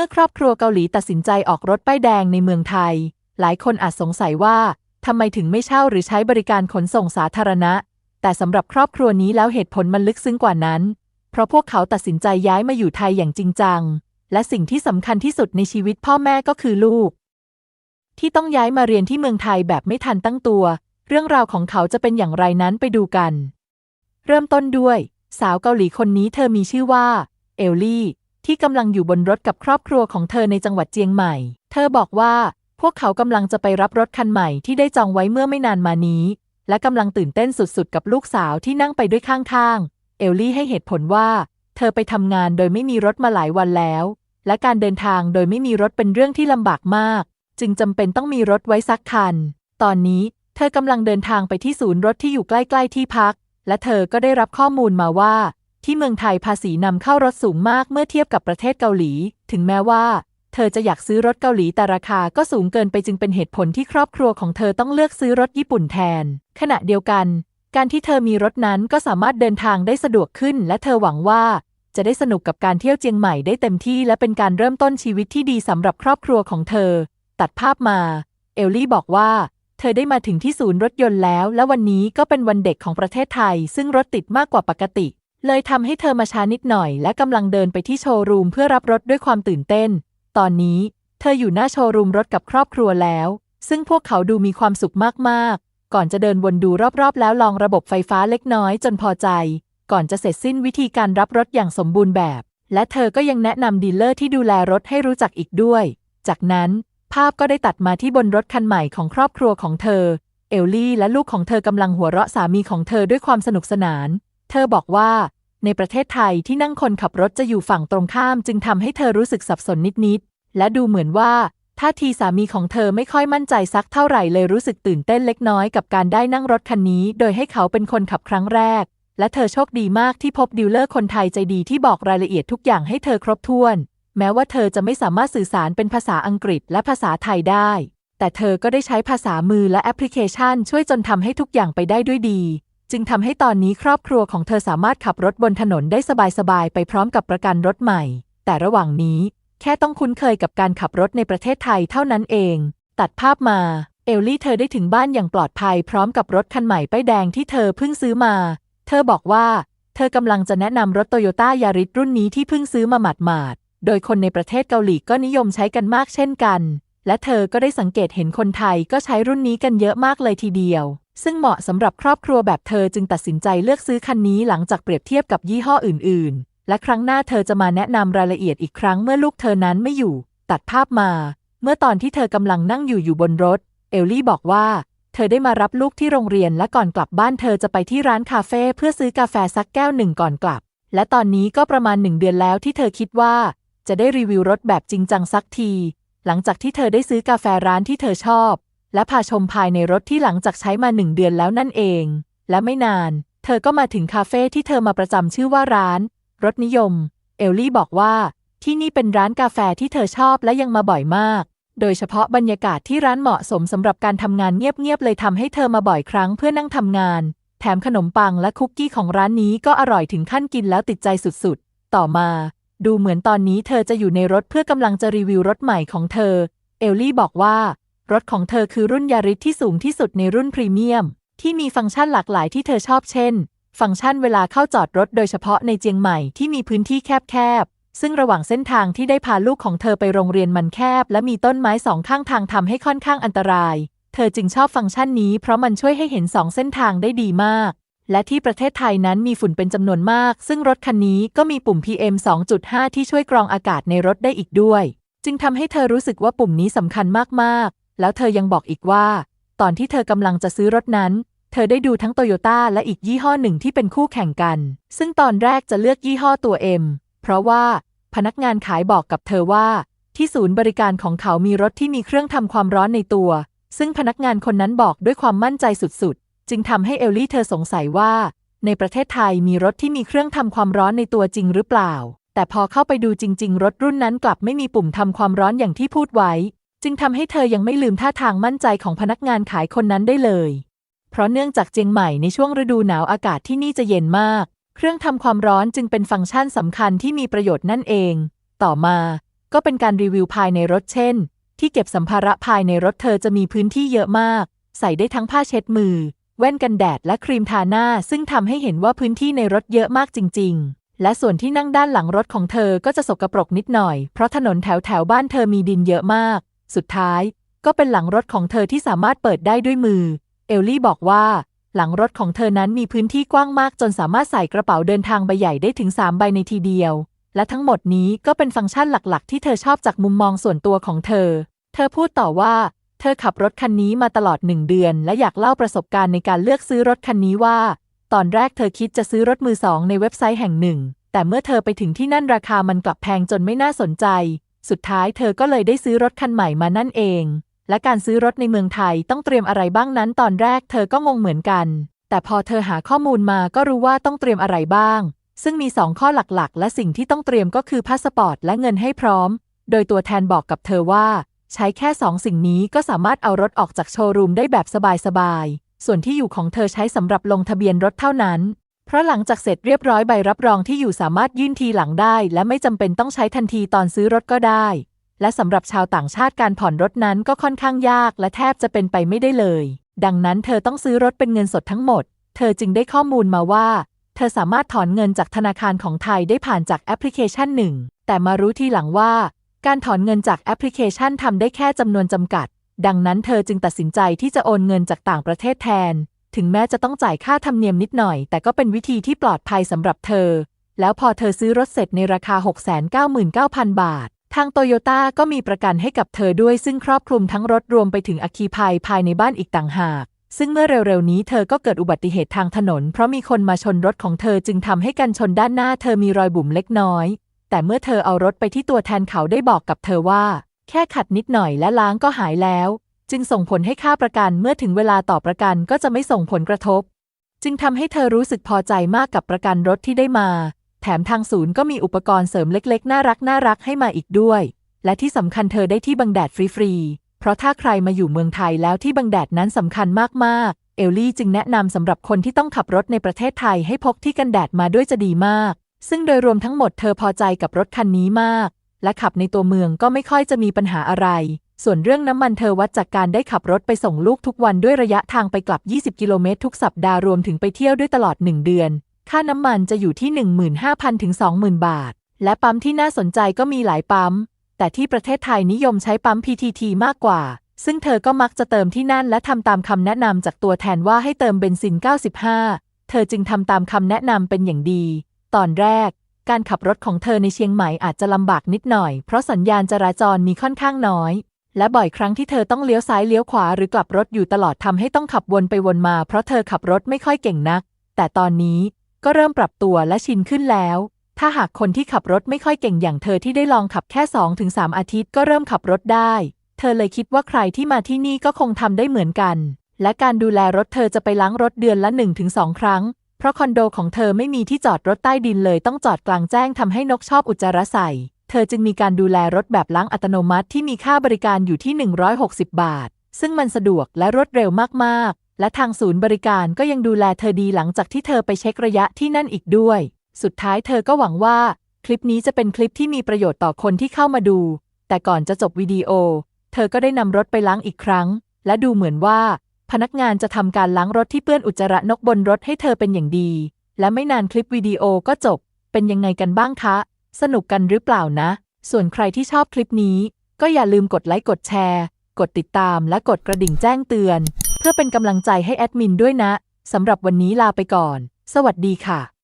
มื่อครอบครัวเกาหลีตัดสินใจออกรถป้ายแดงในเมืองไทย หลายคนอาจสงสัยว่าทำไมถึงไม่เช่าหรือใช้บริการขนส่งสาธารณะ แต่สำหรับครอบครัวนี้แล้วเหตุผลมันลึกซึ้งกว่านั้น เพราะพวกเขาตัดสินใจย้ายมาอยู่ไทยอย่างจริงจัง และสิ่งที่สำคัญที่สุดในชีวิตพ่อแม่ก็คือลูก ที่ต้องย้ายมาเรียนที่เมืองไทยแบบไม่ทันตั้งตัว เรื่องราวของเขาจะเป็นอย่างไรนั้นไปดูกัน เริ่มต้นด้วย สาวเกาหลีคนนี้เธอมีชื่อว่า เอลลี่ ที่กำลังอยู่บนรถกับครอบครัวของเธอในจังหวัดเจียงใหม่ เธอบอกว่า พวกเขากำลังจะไปรับรถคันใหม่ที่ได้จองไว้เมื่อไม่นานมานี้ และกำลังตื่นเต้นสุดๆ กับลูกสาวที่นั่งไปด้วยข้างๆ เอลลี่ให้เหตุผลว่า เธอไปทำงานโดยไม่มีรถมาหลายวันแล้ว และการเดินทางโดยไม่มีรถเป็นเรื่องที่ลำบากมาก จึงจำเป็นต้องมีรถไว้สักคัน ตอนนี้เธอกำลังเดินทางไปที่ศูนย์รถที่อยู่ใกล้ๆที่พัก และเธอก็ได้รับข้อมูลมาว่า ที่เมืองไทยภาษีนำเข้ารถสูงมากเมื่อเทียบกับประเทศเกาหลี ถึงแม้ว่า เธอจะอยากซื้อรถเกาหลีแต่ราคาก็สูงเกินไปจึงเป็นเหตุผลที่ครอบครัวของเธอต้องเลือกซื้อรถญี่ปุ่นแทน ขณะเดียวกัน การที่เธอมีรถนั้นก็สามารถเดินทางได้สะดวกขึ้น และเธอหวังว่า จะได้สนุกกับการเที่ยวเจียงใหม่ได้เต็มที่ และเป็นการเริ่มต้นชีวิตที่ดีสำหรับครอบครัวของเธอ ตัดภาพมา เอลลี่บอกว่าเธอได้มาถึงที่ศูนย์รถยนต์แล้ว และวันนี้ก็เป็นวันเด็กของประเทศไทย ซึ่งรถติดมากกว่าปกติ เลยทำให้เธอมาช้านิดหน่อยและกำลังเดินไปที่โชว์รูมเพื่อรับรถด้วยความตื่นเต้น ตอนนี้เธออยู่หน้าโชว์รูมรถกับครอบครัวแล้ว ซึ่งพวกเขาดูมีความสุขมากๆ ก่อนจะเดินวนดูรอบๆ แล้วลองระบบไฟฟ้าเล็กน้อยจนพอใจ ก่อนจะเสร็จสิ้นวิธีการรับรถอย่างสมบูรณ์แบบ และเธอก็ยังแนะนำดีลเลอร์ที่ดูแลรถให้รู้จักอีกด้วย จากนั้นภาพก็ได้ตัดมาที่บนรถคันใหม่ของครอบครัวของเธอ เอลลี่และลูกของเธอกำลังหัวเราะสามีของเธอด้วยความสนุกสนาน เธอบอกว่า ในประเทศไทยที่นั่งคนขับรถจะอยู่ฝั่งตรงข้าม จึงทำให้เธอรู้สึกสับสนนิด ๆ และดูเหมือนว่าท่าทีสามีของเธอไม่ค่อยมั่นใจสักเท่าไหร่เลยรู้สึกตื่นเต้นเล็กน้อยกับการได้นั่งรถคันนี้ โดยให้เขาเป็นคนขับครั้งแรก และเธอโชคดีมากที่พบดีลเลอร์คนไทยใจดีที่บอกรายละเอียดทุกอย่างให้เธอครบถ้วน แม้ว่าเธอจะไม่สามารถสื่อสารเป็นภาษาอังกฤษและภาษาไทยได้ แต่เธอก็ได้ใช้ภาษามือและแอปพลิเคชัน ช่วยจนทำให้ทุกอย่างไปได้ด้วยดี จึงทำให้ตอนนี้ครอบครัวของเธอสามารถขับรถบนถนนได้สบายๆ ไปพร้อมกับประกันรถใหม่ แต่ระหว่างนี้แค่ต้องคุ้นเคยกับการขับรถในประเทศไทยเท่านั้นเอง ตัดภาพมา เอลลี่เธอได้ถึงบ้านอย่างปลอดภัยพร้อมกับรถคันใหม่ป้ายแดงที่เธอเพิ่งซื้อมา เธอบอกว่า เธอกำลังจะแนะนำรถโตโยต้ายาริสรุ่นนี้ที่เพิ่งซื้อมาหมาดๆ โดยคนในประเทศเกาหลีก็นิยมใช้กันมากเช่นกัน และเธอก็ได้สังเกตเห็นคนไทยก็ใช้รุ่นนี้กันเยอะมากเลยทีเดียว ซึ่งเหมาะสำหรับครอบครัวแบบเธอจึงตัดสินใจเลือกซื้อคันนี้หลังจากเปรียบเทียบกับยี่ห้ออื่น ๆ และครั้งหน้าเธอจะมาแนะนำรายละเอียดอีกครั้งเมื่อลูกเธอนั้นไม่อยู่ ตัดภาพมา เมื่อตอนที่เธอกำลังนั่งอยู่อยู่บนรถ เอลลี่บอกว่า เธอได้มารับลูกที่โรงเรียนและก่อนกลับบ้านเธอจะไปที่ร้านคาเฟ่เพื่อซื้อกาแฟสักแก้วหนึ่งก่อนกลับ และตอนนี้ก็ประมาณหนึ่งเดือนแล้วที่เธอคิดว่า จะได้รีวิวรถแบบจริงจังสักที หลังจากที่เธอได้ซื้อกาแฟร้านที่เธอชอบ และพาชมภายในรถที่หลังจากใช้มาหนึ่งเดือนแล้วนั่นเอง และไม่นาน เธอก็มาถึงคาเฟ่ที่เธอมาประจำชื่อว่าร้าน รถนิยม เอลลี่บอกว่า ที่นี่เป็นร้านกาแฟที่เธอชอบและยังมาบ่อยมาก โดยเฉพาะบรรยากาศที่ร้านเหมาะสมสำหรับการทำงานเงียบๆเลยทำให้เธอมาบ่อยครั้งเพื่อนั่งทำงาน แถมขนมปังและคุกกี้ของร้านนี้ก็อร่อยถึงขั้นกินแล้วติดใจสุดๆ ต่อมา ดูเหมือนตอนนี้เธอจะอยู่ในรถเพื่อกำลังจะรีวิวรถใหม่ของเธอ เอลลี่บอกว่า รถของเธอคือรุ่นยาริสที่สูงที่สุดในรุ่นพรีเมียม ที่มีฟังก์ชันหลากหลายที่เธอชอบเช่น ฟังก์ชันเวลาเข้าจอดรถโดยเฉพาะในเจียงใหม่ที่มีพื้นที่แคบๆ ซึ่งระหว่างเส้นทางที่ได้พาลูกของเธอไปโรงเรียนมันแคบ และมีต้นไม้สองข้างทางทำให้ค่อนข้างอันตราย เธอจึงชอบฟังก์ชันนี้เพราะมันช่วยให้เห็นสองเส้นทางได้ดีมาก และที่ประเทศไทยนั้นมีฝุ่นเป็นจำนวนมาก ซึ่งรถคันนี้ก็มีปุ่ม PM 2.5 ที่ช่วยกรองอากาศในรถได้อีกด้วย จึงทำให้เธอรู้สึกว่าปุ่มนี้สำคัญมากๆ แล้วเธอยังบอกอีกว่า ตอนที่เธอกำลังจะซื้อรถนั้น เธอได้ดูทั้งโตโยต้าและอีกยี่ห้อหนึ่งที่เป็นคู่แข่งกัน ซึ่งตอนแรกจะเลือกยี่ห้อตัว M เพราะว่าพนักงานขายบอกกับเธอว่า ที่ศูนย์บริการของเขามีรถที่มีเครื่องทำความร้อนในตัว ซึ่งพนักงานคนนั้นบอกด้วยความมั่นใจสุดๆ จึงทำให้เอลลี่เธอสงสัยว่า ในประเทศไทยมีรถที่มีเครื่องทำความร้อนในตัวจริงหรือเปล่า แต่พอเข้าไปดูจริง ๆ รถรุ่นนั้นกลับไม่มีปุ่มทำความร้อนอย่างที่พูดไว้ จึงทำให้เธอยังไม่ลืมท่าทางมั่นใจของพนักงานขายคนนั้นได้เลย เพราะเนื่องจากเจียงใหม่ในช่วงฤดูหนาวอากาศที่นี่จะเย็นมาก เครื่องทำความร้อนจึงเป็นฟังก์ชันสำคัญที่มีประโยชน์นั่นเอง ต่อมา ก็เป็นการรีวิวภายในรถเช่นที่เก็บสัมภาระภายในรถเธอจะมีพื้นที่เยอะมาก ใส่ได้ทั้งผ้าเช็ดมือ แว่นกันแดดและครีมทาหน้า ซึ่งทำให้เห็นว่าพื้นที่ในรถเยอะมากจริง ๆ และส่วนที่นั่งด้านหลังรถของเธอก็จะสกปรกนิดหน่อย เพราะถนนแถวแถวบ้านเธอมีดินเยอะมาก สุดท้าย ก็เป็นหลังรถของเธอที่สามารถเปิดได้ด้วยมือ เอลลี่บอกว่า หลังรถของเธอนั้นมีพื้นที่กว้างมากจนสามารถใส่กระเป๋าเดินทางใบใหญ่ได้ถึง 3 ใบในทีเดียว และทั้งหมดนี้ก็เป็นฟังก์ชันหลักๆ ที่เธอชอบจากมุมมองส่วนตัวของเธอ เธอพูดต่อว่า เธอขับรถคันนี้มาตลอดหนึ่งเดือน และอยากเล่าประสบการณ์ในการเลือกซื้อรถคันนี้ว่า ตอนแรกเธอคิดจะซื้อรถมือสองในเว็บไซต์แห่งหนึ่ง แต่เมื่อเธอไปถึงที่นั่นราคามันกลับแพงจนไม่น่าสนใจ สุดท้ายเธอก็เลยได้ซื้อรถคันใหม่มานั่นเอง และการซื้อรถในเมืองไทยต้องเตรียมอะไรบ้างนั้นตอนแรกเธอก็งงเหมือนกัน แต่พอเธอหาข้อมูลมาก็รู้ว่าต้องเตรียมอะไรบ้าง ซึ่งมีสองข้อหลักๆ และสิ่งที่ต้องเตรียมก็คือพาสปอร์ตและเงินให้พร้อม โดยตัวแทนบอกกับเธอว่า ใช้แค่สองสิ่งนี้ก็สามารถเอารถออกจากโชว์รูมได้แบบสบายๆ ส่วนที่อยู่ของเธอใช้สำหรับลงทะเบียนรถเท่านั้น เพราะหลังจากเสร็จเรียบร้อยใบรับรองที่อยู่สามารถยื่นทีหลังได้ และไม่จำเป็นต้องใช้ทันทีตอนซื้อรถก็ได้ และสำหรับชาวต่างชาติการผ่อนรถนั้นก็ค่อนข้างยาก และแทบจะเป็นไปไม่ได้เลย ดังนั้นเธอต้องซื้อรถเป็นเงินสดทั้งหมด เธอจึงได้ข้อมูลมาว่า เธอสามารถถอนเงินจากธนาคารของไทยได้ผ่านจากแอปพลิเคชันหนึ่งแต่มารู้ทีหลังว่า การถอนเงินจากแอปพลิเคชันทำได้แค่จำนวนจำกัด ดังนั้นเธอจึงตัดสินใจที่จะโอนเงินจากต่างประเทศแทน ถึงแม้จะต้องจ่ายค่าธรรมเนียมนิดหน่อย แต่ก็เป็นวิธีที่ปลอดภัยสำหรับเธอ แล้วพอเธอซื้อรถเสร็จในราคา 699,000 บาท ทางโตโยต้าก็มีประกันให้กับเธอด้วยซึ่งครอบคลุมทั้งรถรวมไปถึงอัคคีภัยภายในบ้านอีกต่างหากซึ่งเมื่อเร็วๆนี้เธอก็เกิดอุบัติเหตุทางถนน เพราะมีคนมาชนรถของเธอจึงทำให้กันชนด้านหน้าเธอมีรอยบุ๋มเล็กน้อย แต่เมื่อเธอเอารถไปที่ตัวแทนเขาได้บอกกับเธอว่า แค่ขัดนิดหน่อยและล้างก็หายแล้ว จึงส่งผลให้ค่าประกันเมื่อถึงเวลาต่อประกันก็จะไม่ส่งผลกระทบ จึงทำให้เธอรู้สึกพอใจมากกับประกันรถที่ได้มา แถมทางศูนย์ก็มีอุปกรณ์เสริมเล็กๆ น่ารักน่ารักให้มาอีกด้วย และที่สำคัญเธอได้ที่บังแดดฟรีๆเพราะถ้าใครมาอยู่เมืองไทยแล้วที่บังแดดนั้นสำคัญมากๆเอลลี่จึงแนะนำสำหรับคนที่ต้องขับรถในประเทศไทยให้พกที่กันแดดมาด้วยจะดีมาก ซึ่งโดยรวมทั้งหมดเธอพอใจกับรถคันนี้มาก และขับในตัวเมืองก็ไม่ค่อยจะมีปัญหาอะไร ส่วนเรื่องน้ำมันเธอวัดจากการได้ขับรถไปส่งลูกทุกวันด้วยระยะทางไปกลับ 20 กิโลเมตรทุกสัปดาห์รวมถึงไปเที่ยวด้วยตลอด 1 เดือน ค่าน้ำมันจะอยู่ที่ 15,000 ถึง 20,000 บาท และปั๊มที่น่าสนใจก็มีหลายปั๊ม แต่ที่ประเทศไทยนิยมใช้ปั๊ม PTT มากกว่า ซึ่งเธอก็มักจะเติมที่นั่นและทำตามคำแนะนำจากตัวแทนว่าให้เติมเบนซิน 95 เธอจึงทำตามคำแนะนำเป็นอย่างดี ตอนแรก การขับรถของเธอในเชียงใหม่อาจจะลำบากนิดหน่อย เพราะสัญญาณจราจรมีค่อนข้างน้อย และบ่อยครั้งที่เธอต้องเลี้ยวซ้ายเลี้ยวขวาหรือกลับรถอยู่ตลอดทำให้ต้องขับวนไปวนมา เพราะเธอขับรถไม่ค่อยเก่งนัก แต่ตอนนี้ก็เริ่มปรับตัวและชินขึ้นแล้ว ถ้าหากคนที่ขับรถไม่ค่อยเก่งอย่างเธอที่ได้ลองขับแค่ 2-3 อาทิตย์ก็เริ่มขับรถได้ เธอเลยคิดว่าใครที่มาที่นี่ก็คงทำได้เหมือนกัน และการดูแลรถเธอจะไปล้างรถเดือนละ 1-2 ครั้ง เพราะคอนโดของเธอไม่มีที่จอดรถใต้ดินเลยต้องจอดกลางแจ้งทำให้นกชอบอุจจาระใส่ เธอจึงมีการดูแลรถแบบล้างอัตโนมัติที่มีค่าบริการอยู่ที่ 160 บาท ซึ่งมันสะดวกและรวดเร็วมากๆ และทางศูนย์บริการก็ยังดูแลเธอดีหลังจากที่เธอไปเช็คระยะที่นั่นอีกด้วย สุดท้ายเธอก็หวังว่า คลิปนี้จะเป็นคลิปที่มีประโยชน์ต่อคนที่เข้ามาดู แต่ก่อนจะจบวิดีโอ เธอก็ได้นำรถไปล้างอีกครั้ง และดูเหมือนว่า พนักงานจะทำการล้างรถที่เปื้อนอุจจาระนกบนรถให้เธอเป็นอย่างดี และไม่นานคลิปวิดีโอก็จบ เป็นยังไงกันบ้างคะ สนุกกันหรือเปล่านะ ส่วนใครที่ชอบคลิปนี้ ก็อย่าลืมกดไลค์กดแชร์ กดติดตามและกดกระดิ่งแจ้งเตือน เพื่อเป็นกำลังใจให้แอดมินด้วยนะสำหรับวันนี้ลาไปก่อน สวัสดีค่ะ